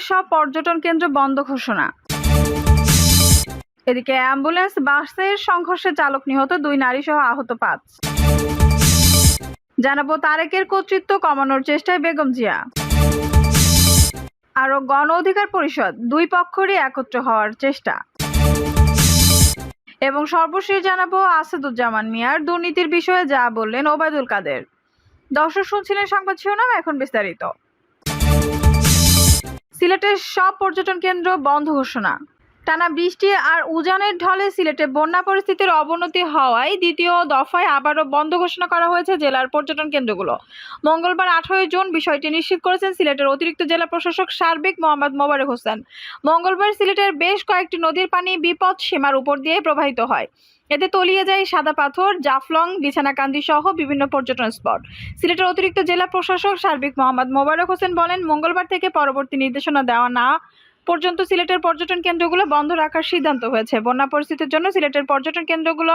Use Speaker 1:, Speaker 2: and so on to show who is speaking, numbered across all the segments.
Speaker 1: সিলেটের সব পর্যটন কেন্দ্র বন্ধ ঘোষণা। এদিকে অ্যাম্বুলেন্স, বাসের সংঘর্ষে চালক নিহত, দুই নারী সহ আহত পাঁচ। জানাব তারেকের কর্তৃত্ব কমানোর চেষ্টায় বেগম জিয়া। আরও গণ অধিকার পরিষদ, দুই পক্ষরই একত্র হওয়ার চেষ্টা। এবং সর্বশেষ জানাব আসাদুজ্জামান মিয়ার দুর্নীতির বিষয়ে যা বললেন ওবায়দুল কাদের। দর্শক শুনছিলেন সংবাদ শিরোনাম, এখন বিস্তারিত। সিলেটের সব পর্যটন কেন্দ্র বন্ধ ঘোষণা। টানা বৃষ্টি আর উজানের ঢলে সিলেটে বন্যা পরিস্থিতির অবনতি হওয়ায় দ্বিতীয় দফায় আবারও বন্ধ ঘোষণা করা হয়েছে জেলার পর্যটন কেন্দ্রগুলো। মঙ্গলবার আঠারোই জুন বিষয়টি নিশ্চিত করেছেন সিলেটের অতিরিক্ত জেলা প্রশাসক সার্বিক মোহাম্মদ মোবারক হোসেন। মঙ্গলবার সিলেটের বেশ কয়েকটি নদীর পানি বিপদ সীমার উপর দিয়ে প্রবাহিত হয়। এতে তলিয়ে যায় সাদা পাথর, জাফলং, বিছানাকান্দি সহ বিভিন্ন পর্যটন স্পট। সিলেটের অতিরিক্ত জেলা প্রশাসক সার্বিক মোহাম্মদ মোবারক হোসেন বলেন, মঙ্গলবার থেকে পরবর্তী নির্দেশনা দেওয়া না পর্যন্ত সিলেটের পর্যটন কেন্দ্রগুলো বন্ধ রাখার সিদ্ধান্ত হয়েছে। বন্যা পরিস্থিতির জন্য সিলেটের পর্যটন কেন্দ্রগুলো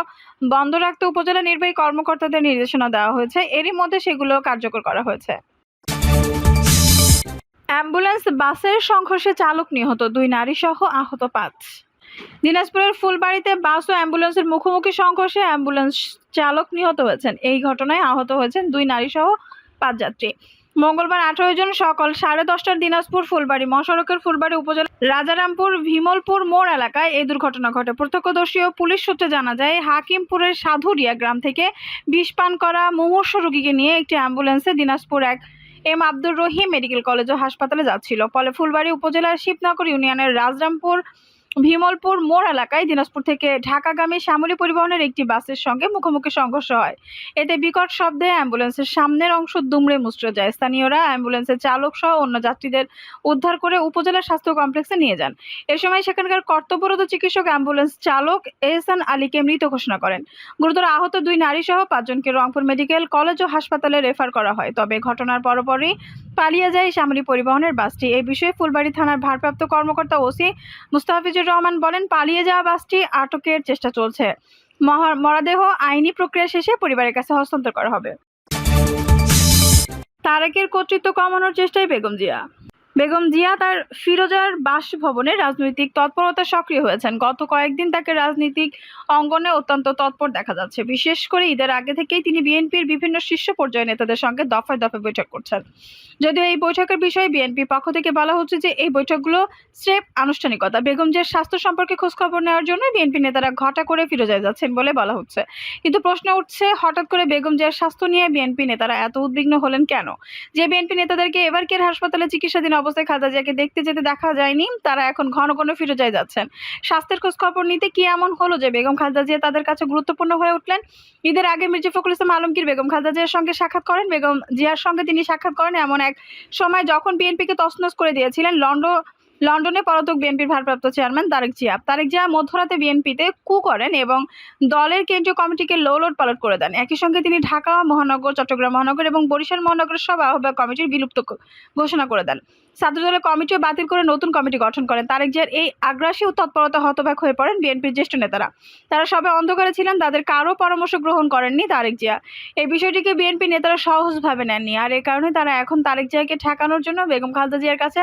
Speaker 1: বন্ধ রাখতে উপজেলা নির্বাহী কর্মকর্তাদের নির্দেশনা দেওয়া হয়েছে। এরই মধ্যে সেগুলো কার্যকর করা হয়েছে। অ্যাম্বুলেন্স, বাসের সংঘর্ষে চালক নিহত, দুই নারী সহ আহত পাঁচ। দিনাজপুরের ফুলবাড়িতে বাস ও অ্যাম্বুলেন্সের মুখোমুখি সংঘর্ষে অ্যাম্বুলেন্স চালক নিহত হয়েছেন। এই ঘটনায় আহত হয়েছেন দুই নারী সহ পাঁচ যাত্রী। মঙ্গলবার আঠারো জন সকাল সাড়ে দশটার দিনাজপুর ফুলবাড়ি, মহাসড়কের ফুলবাড়ি উপজেলা রাজারামপুর ভিমলপুর মোড় এলাকায় এই দুর্ঘটনা ঘটে। প্রত্যক্ষদর্শী ও পুলিশ সূত্রে জানা যায়, হাকিমপুরের সাধুরিয়া গ্রাম থেকে বিষ পান করা মুমূর্ষ রোগীকে নিয়ে একটি অ্যাম্বুলেন্সে দিনাজপুর এক M Abdur Rahim medical college ও হাসপাতালে যাচ্ছিল। ফলে ফুলবাড়ি উপজেলার শিবনগর ইউনিয়নের রাজরামপুর ভীমলপুর মোড় এলাকায় দিনাজপুর থেকে ঢাকাগামী শ্যামলী পরিবহনের একটি বাসের সঙ্গে মুখোমুখি সংঘর্ষ হয়। এতে বিকট শব্দে অ্যাম্বুলেন্সের সামনের অংশ দুমড়ে মুচড়ে যায়। স্থানীয়রা অ্যাম্বুলেন্সের চালক সহ অন্য যাত্রীদের উদ্ধার করে উপজেলা স্বাস্থ্য কমপ্লেক্সে নিয়ে যান। এ সময় সেখানকার কর্তব্যরত চিকিৎসক অ্যাম্বুলেন্স চালক এহসান আলীকে মৃত ঘোষণা করেন। গুরুতর আহত দুই নারী সহ পাঁচজনকে রংপুর মেডিকেল কলেজ ও হাসপাতালে রেফার করা হয়। তবে ঘটনার পরপরই পালিয়ে যায় শ্যামলী পরিবহনের বাসটি। এই বিষয়ে ফুলবাড়ি থানার ভারপ্রাপ্ত কর্মকর্তা ওসি মুস্তাফিজুর রহমান বলেন, পালিয়ে যাওয়া বাসটি আটকের চেষ্টা চলছে। মরদেহ আইনি প্রক্রিয়া শেষে পরিবারের কাছে হস্তান্তর করা হবে। তারেকের কর্তৃত্ব কমানোর চেষ্টায় বেগম জিয়া। বেগম জিয়া তার ফিরোজার বাসভবনে রাজনৈতিক তৎপরতা সক্রিয় হয়েছেন। গত কয়েকদিন তাকে রাজনৈতিক অঙ্গনে অত্যন্ত তৎপর দেখা যাচ্ছে। বিশেষ করে ঈদের আগে থেকেই তিনি বিএনপির বিভিন্ন শীর্ষ পর্যায়ের নেতাদের সঙ্গে দফায় দফায় বৈঠক করছেন। যদিও এই বৈঠকের বিষয়ে বিএনপির পক্ষ থেকে বলা হচ্ছে যে, এই বৈঠকগুলো স্রেফ আনুষ্ঠানিকতা। বেগম জিয়ার স্বাস্থ্য সম্পর্কে খোঁজখবর নেওয়ার জন্য বিএনপি নেতারা ঘটা করে ফিরোজায় যাচ্ছেন বলে বলা হচ্ছে। কিন্তু প্রশ্ন উঠছে, হঠাৎ করে বেগম জিয়ার স্বাস্থ্য নিয়ে বিএনপি নেতারা এত উদ্বিগ্ন হলেন কেন? যে বিএনপি নেতাদেরকে এবার কের হাসপাতালে চিকিৎসাধীন অবস্থায় খালেদা জিয়াকে দেখতে যেতে দেখা যায়নি, তারা এখন ঘন ঘন ফিরোজায় যাচ্ছেন। স্বাস্থ্যের খোঁজ খবর নিতে কি এমন হলো যে বেগম খালেদা জিয়া তাদের কাছে গুরুত্বপূর্ণ হয়ে উঠলেন? ঈদের আগে মির্জা ফখরুল ইসলাম আলমগীর বেগম খালেদা জিয়ার সঙ্গে সাক্ষাৎ করেন? বেগম জিয়ার সঙ্গে তিনি সাক্ষাৎ করেন এমন এক সময় যখন বিএনপিকে তছনছ করে দিয়েছিলেন, লন্ডন লন্ডনে পলাতক বিএনপির ভারপ্রাপ্ত চেয়ারম্যান তারেক জিয়া। তারেক জিয়া মধ্যরাতে বিএনপিতে কু করেন এবং দলের কেন্দ্রীয় কমিটিকে লোলট পালট করে দেন। একই সঙ্গে তিনি ঢাকা, মহানগর, চট্টগ্রাম মহানগর এবং বরিশাল মহানগরের সব আহ্বায়ক কমিটির বিলুপ্ত ঘোষণা করে দেন। ছাত্রদলের কমিটিও বাতিল করে নতুন কমিটি গঠন করেন। তারেক জিয়ার এই আগ্রাসী ও তৎপরতা হতবাক হয়ে পড়েন বিএনপির জ্যেষ্ঠ নেতারা। তারা সবে অন্ধকারে ছিলেন, তাদের কারও পরামর্শ গ্রহণ করেননি তারেক জিয়া। এই বিষয়টিকে বিএনপি নেতারা সহজভাবে নেননি। আর এই কারণে তারা এখন তারেক জিয়াকে ঠেকানোর জন্য বেগম খালেদা জিয়ার কাছে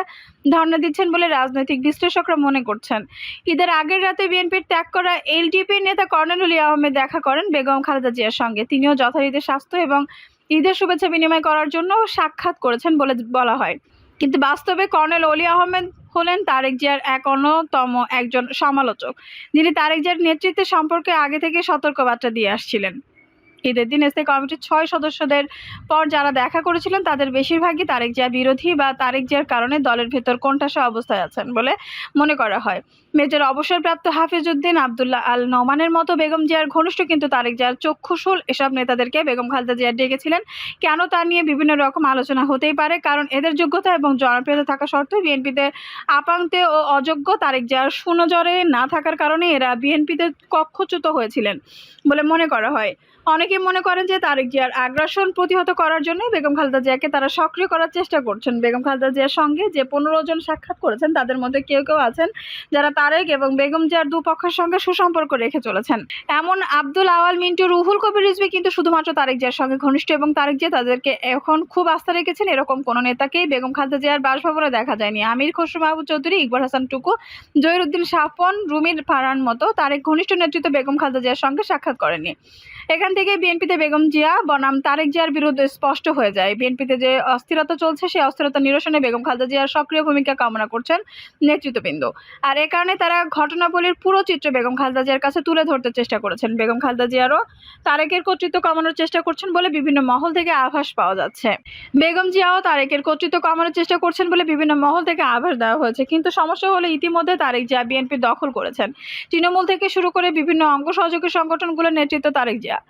Speaker 1: ধর্ণা দিচ্ছেন বলে রাজনৈতিক বিশ্লেষকরা মনে করছেন। ঈদের আগের রাতে বিএনপির ত্যাগ করা এলডিপির নেতা কর্নেল আহমেদ দেখা করেন বেগম খালেদা জিয়ার সঙ্গে। তিনিও যথারীতি স্বাস্থ্য এবং ঈদের শুভেচ্ছা বিনিময় করার জন্য সাক্ষাৎ করেছেন বলে বলা হয়। কিন্তু বাস্তবে কর্নেল অলি আহমেদ হলেন তারেক জিয়ার এক অন্যতম একজন সমালোচক। যিনি তারেক জিয়ার নেতৃত্বের সম্পর্কে আগে থেকে সতর্কবার্তা দিয়ে আসছিলেন। ঈদের দিন স্থায়ী কমিটির ছয় সদস্যদের পর যারা দেখা করেছিলেন, তাদের বেশিরভাগই তারেক জিয়া বিরোধী বা তারেক জিয়ার কারণে দলের ভেতর কোণঠাসা অবস্থায় আছেন বলে মনে করা হয়। মেজর অবসরপ্রাপ্ত হাফিজউদ্দিন আবদুল্লাহ আল নমানের মতো বেগম জিয়ার ঘনিষ্ঠ কিন্তু তারেক জিয়ার চক্ষুশুল এসব নেতাদেরকে বেগম খালেদা জিয়া ডেকেছিলেন। কেন তা নিয়ে বিভিন্ন রকম আলোচনা হতেই পারে, কারণ এদের যোগ্যতা এবং জনপ্রিয়তা থাকা সত্ত্বেও বিএনপিতে আপাংতে ও অযোগ্য তারেক জিয়ার সুনজরে না থাকার কারণে এরা বিএনপিতে কক্ষচ্যুত হয়েছিলেন বলে মনে করা হয়। অনেকে অনেকে মনে করেন যে তারেক জিয়ার আগ্রাসন প্রতিহত করার জন্য বেগম খালেদা জিয়াকে তারা সক্রিয় করার চেষ্টা করছেন। বেগম খালেদা জিয়ার সঙ্গে যে পনেরো জন সাক্ষাৎ করেছেন, তাদের মধ্যে কেউ কেউ আছেন যারা তারেক এবং বেগম জিয়ার দুপক্ষের সঙ্গে সুসম্পর্ক রেখে চলেছেন। এমন আব্দুল আওয়াল, মিন্টু, রুহুল, কবির রিজভি কিন্তু শুধুমাত্র তারেক জিয়ার সঙ্গে ঘনিষ্ঠ এবং তারেক জিয়া তাদেরকে এখন খুব আস্থা রেখেছেন। এরকম কোনো নেতাকেই বেগম খালেদা জিয়ার বাসভবনে দেখা যায়নি। আমির খসরু, মাহবুব চৌধুরী, ইকবাল হাসান টুকু, জহিরুদ্দিন সাফন রুমির ফারহান মতো তারেক ঘনিষ্ঠ নেতৃত্ব বেগম খালেদা জিয়ার সঙ্গে সাক্ষাৎ করেনি এখান থেকে বিএনপিতে বেগম জিয়া, বনাম তারেক জিয়ার বিরুদ্ধে স্পষ্ট হয়ে যায়। বিএনপিতে যে অস্থিরতা চলছে, সেই অস্থিরতা নিরসনে বেগম খালেদা জিয়ার সক্রিয় ভূমিকা কামনা করছেন নেতৃত্ববৃন্দ। আর এ কারণে তারা ঘটনাবলীর পুরো চিত্র বেগম খালেদা জিয়ার কাছে তুলে ধরতে চেষ্টা করেছেন। বেগম খালেদা জিয়ারও তারেকের কর্তৃত্ব কমানোর চেষ্টা করছেন বলে বিভিন্ন মহল থেকে আভাস পাওয়া যাচ্ছে। বেগম জিয়াও তারেকের কর্তৃত্ব কমানোর চেষ্টা করছেন বলে বিভিন্ন মহল থেকে আভাস দেওয়া হয়েছে। কিন্তু সমস্যা হলে ইতিমধ্যে তারেক জিয়া বিএনপি দখল করেছেন। তৃণমূল থেকে শুরু করে বিভিন্ন অঙ্গ সহযোগী সংগঠনগুলোর নেতৃত্ব তারেক জিয়া।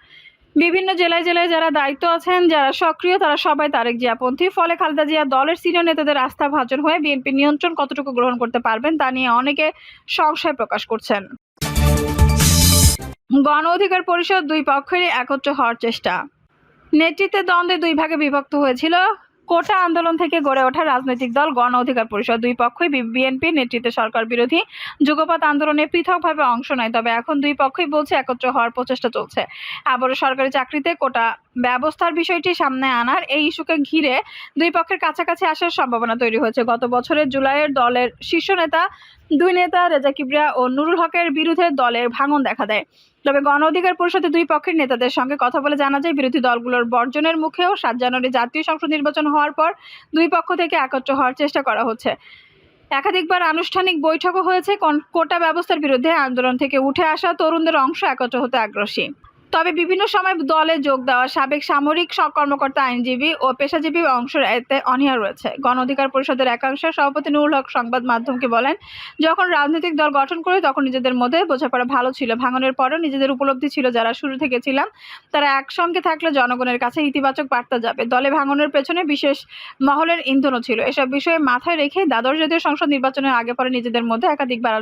Speaker 1: বিভিন্ন জেলায় জেলায় যারা দায়িত্ব আছেন, যারা সক্রিয়, তারা সবাই তারেক জিয়াপন্থী ফলে খালেদা জিয়া দলের সিনিয়র নেতাদের আস্থা ভাজন হয়ে বিএনপি নিয়ন্ত্রণ কতটুকু গ্রহণ করতে পারবেন তা নিয়ে অনেকে সংশয় প্রকাশ করছেন। গণ অধিকার পরিষদ দুই পক্ষেরই একত্র হওয়ার চেষ্টা। নেতৃত্বের দ্বন্দ্বে দুই ভাগে বিভক্ত হয়েছিল। কোটা আন্দোলন থেকে গড়ে ওঠা রাজনৈতিক দল, গণ অধিকার পরিষদ দুই পক্ষই বিএনপি নেতৃত্বে সরকার বিরোধী যুগপৎ আন্দোলনে পৃথকভাবে অংশ নেয়। তবে এখন দুই পক্ষই বলছে একত্র হওয়ার প্রচেষ্টা চলছে। আবারও সরকারি চাকরিতে কোটা ব্যবস্থার বিষয়টি সামনে আনার এই ইস্যুকে ঘিরে দুই পক্ষের কাছাকাছি আসার সম্ভাবনা তৈরি হয়েছে। গত বছরের জুলাইয়ের দলের শীর্ষ নেতা, দুই নেতা রেজা কিবরিয়া ও নুরুল হকের বিরুদ্ধে দলের ভাঙন দেখা দেয়। তবে গণ অধিকার পরিষদে দুই পক্ষের নেতাদের সঙ্গে কথা বলে জানা যায়, বিরোধী দলগুলোর বর্জনের মুখেও সাত জানুয়ারি জাতীয় সংসদ নির্বাচন হওয়ার পর দুই পক্ষ থেকে একত্র হওয়ার চেষ্টা করা হচ্ছে। একাধিকবার আনুষ্ঠানিক বৈঠকও হয়েছে। কোটা ব্যবস্থার বিরুদ্ধে আন্দোলন থেকে উঠে আসা তরুণদের অংশ একত্র হতে আগ্রহী। তবে বিভিন্ন সময় দলে যোগ দেওয়া সাবেক সামরিক কর্মকর্তা আইনজীবী ও পেশাজীবী অংশ এতে অনীহা রয়েছে। গণ অধিকার পরিষদের একাংশের সভাপতি নুরুল হক সংবাদ মাধ্যমকে বলেন, যখন রাজনৈতিক দল গঠন করি তখন নিজেদের মধ্যে বোঝাপড়া ভালো ছিল। ভাঙনের পরও নিজেদের উপলব্ধি ছিল যারা শুরু থেকে ছিলাম, তারা একসঙ্গে থাকলে জনগণের কাছে ইতিবাচক বার্তা যাবে। দলে ভাঙনের পেছনে বিশেষ মহলের ইন্ধনও ছিল। এসব বিষয়ে মাথায় রেখে দ্বাদশ জাতীয় সংসদ নির্বাচনের আগে পরে নিজেদের মধ্যে একাধিকবার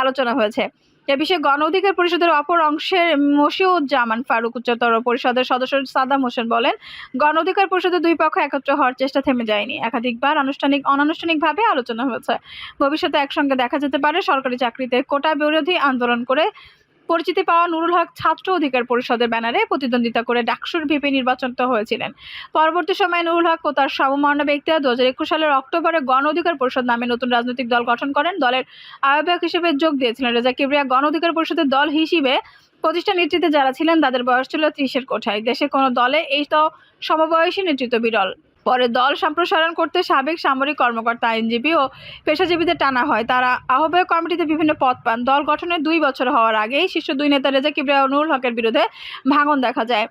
Speaker 1: আলোচনা হয়েছে। এ বিষয়ে গণ অধিকার পরিষদের অপর অংশের মশিউজ্জামান ফারুক উচ্চতর পরিষদের সদস্য সাদাম হোসেন বলেন, গণ অধিকার পরিষদের দুই পক্ষ একত্র হওয়ার চেষ্টা থেমে যায়নি। একাধিকবার আনুষ্ঠানিক, অনানুষ্ঠানিকভাবে আলোচনা হয়েছে। ভবিষ্যতে একসঙ্গে দেখা যেতে পারে সরকারি চাকরিতে কোটা বিরোধী আন্দোলন করে পরিচিতি পাওয়া নুরুল হক ছাত্র অধিকার পরিষদের ব্যানারে প্রতিদ্বন্দ্বিতা করে ডাকসুর ভিপি নির্বাচিত হয়েছিলেন। পরবর্তী সময়ে নুরুল হক ও তার সমমর্ণ ব্যক্তিরা দু হাজার একুশ সালের অক্টোবরে গণ অধিকার পরিষদ নামে নতুন রাজনৈতিক দল গঠন করেন। দলের আহ্বায়ক হিসেবে যোগ দিয়েছিলেন রেজা কিবরিয়া। গণ অধিকার পরিষদের দল হিসেবে প্রতিষ্ঠা নেতৃত্বে যারা ছিলেন, তাদের বয়স ছিল ত্রিশের কোঠায়। দেশের কোনো দলে এই তো সমবয়সী নেতৃত্ব বিরল পরে দল সম্প্রসারণ করতে সাবেক সামরিক কর্মকর্তা, আইনজীবী ও পেশাজীবীদের টানা হয়। তারা আহ্বায়ক কমিটিতে বিভিন্ন পদ পান। দল গঠনের দুই বছর হওয়ার আগেই শীর্ষ দুই নেতা রেজা কিবরিয়া নুরুল হকের বিরুদ্ধে ভাঙন দেখা যায়।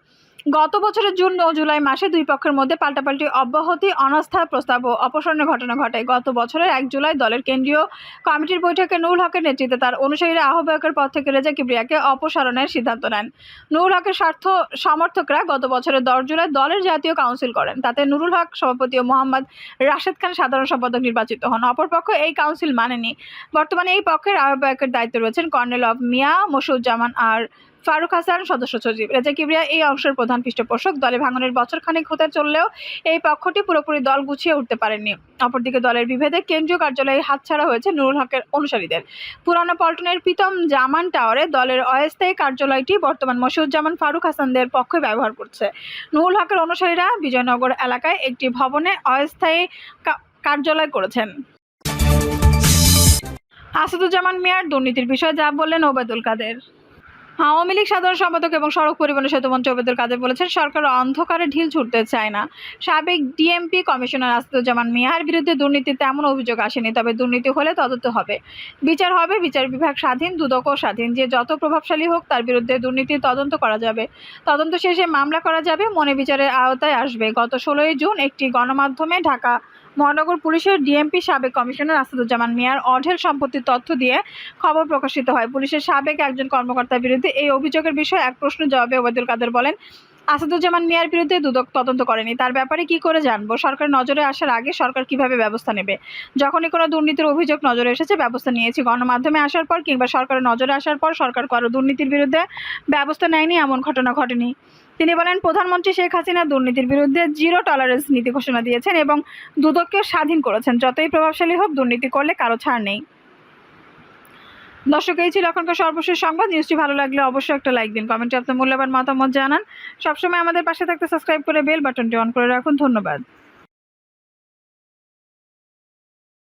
Speaker 1: গত বছরের জুন ও জুলাই মাসে দুই পক্ষের মধ্যে পাল্টাপাল্টি অব্যাহতি, অনাস্থা প্রস্তাব ও অপসারণের ঘটনা ঘটায়। গত বছরের এক জুলাই দলের কেন্দ্রীয় কমিটির বৈঠকে নুরুল হকের নেতৃত্বে তার অনুসারীরা আহ্বায়কের পদ থেকে রেজা কিবরিয়াকে অপসারণের সিদ্ধান্ত নেন। নুরুল হকের স্বার্থ সমর্থকরা গত বছরের দশ জুলাই দলের জাতীয় কাউন্সিল করেন। তাতে নুরুল হক সভাপতি ও মোহাম্মদ রাশেদ খান সাধারণ সম্পাদক নির্বাচিত হন। অপরপক্ষ এই কাউন্সিল মানেনি। বর্তমানে এই পক্ষের আহ্বায়কের দায়িত্বে রয়েছেন কর্নেল অব মিয়া মসুজ্জামান আর ফারুক হাসান, সদস্য সচিব। রেজা কিবরিয়া এই অংশের প্রধান পৃষ্ঠপোষক। দলে ভাঙনের বছর খানেক হতে চললেও এই পক্ষটি পুরোপুরি দল গুছিয়ে উঠতে পারেনি অপরদিকে দলের বিভেদে কেন্দ্রীয় কার্যালয়ে হাতছাড়া হয়েছে নুরুল হকের অনুসারীদের। পুরানো পল্টনের প্রীতম জামান টাওয়ারে দলের অস্থায়ী কার্যালয়টি বর্তমান মশিউজ্জামান ফারুক হাসানদের পক্ষে ব্যবহার করছে। নুরুল হকের অনুসারীরা বিজয়নগর এলাকায় একটি ভবনে অস্থায়ী কার্যালয় করেছেন। আসাদুজ্জামান মিয়ার দুর্নীতির বিষয়ে যা বললেন ওবায়দুল কাদের। আওয়ামী লীগ সাধারণ সম্পাদক এবং সড়ক পরিবহন সেতুমন্ত্রী ওবায়দুল কাদের বলেছেন, সরকার অন্ধকারে ঢিল ছুটতে চায় না। সাবেক ডিএমপি কমিশনার আসাদুজ্জামান মিয়ার বিরুদ্ধে দুর্নীতি তেমন অভিযোগ আসেনি, তবে দুর্নীতি হলে তদন্ত হবে। বিচার হবে, বিচার বিভাগ স্বাধীন দুদকও স্বাধীন। যে যত প্রভাবশালী হোক, তার বিরুদ্ধে দুর্নীতি তদন্ত করা যাবে। তদন্ত শেষে মামলা করা যাবে মনে বিচারের আওতায় আসবে। গত ষোলোই জুন একটি গণমাধ্যমে ঢাকা মহানগর পুলিশের ডিএমপি সাবেক কমিশনার আসাদুজ্জামান মিয়ার অঢেল সম্পত্তির তথ্য দিয়ে খবর প্রকাশিত হয়। পুলিশের সাবেক একজন কর্মকর্তার বিরুদ্ধে এই অভিযোগের বিষয়ে এক প্রশ্নের জবাবে ওবায়দুল কাদের বলেন, আসাদুজ্জামান মিয়ার বিরুদ্ধে দুদক তদন্ত করেনি। তার ব্যাপারে কি করে জানব? সরকার নজরে আসার আগে সরকার কীভাবে ব্যবস্থা নেবে? যখনই কোনো দুর্নীতির অভিযোগ নজরে এসেছে, ব্যবস্থা নিয়েছি। গণমাধ্যমে আসার পর কিংবা সরকারের নজরে আসার পর সরকার কারও দুর্নীতির বিরুদ্ধে ব্যবস্থা নেয়নি, এমন ঘটনা ঘটেনি। তিনি বলেন, প্রধানমন্ত্রী শেখ হাসিনা দুর্নীতির বিরুদ্ধে জিরো টলারেন্স নীতি ঘোষণা দিয়েছেন এবং দুদককে স্বাধীন করেছেন। যতই প্রভাবশালী হোক, দুর্নীতি করলে কারও ছাড় নেই। দর্শক, এই ছিল এখনকার সর্বশেষ সংবাদ। নিউজটি ভালো লাগলে অবশ্যই একটা লাইক দিন, কমেন্টে আপনার মূল্যবান মতামত জানান। সবসময় আমাদের পাশে থাকতে সাবস্ক্রাইব করে বেল বাটনটি অন করে রাখুন। ধন্যবাদ।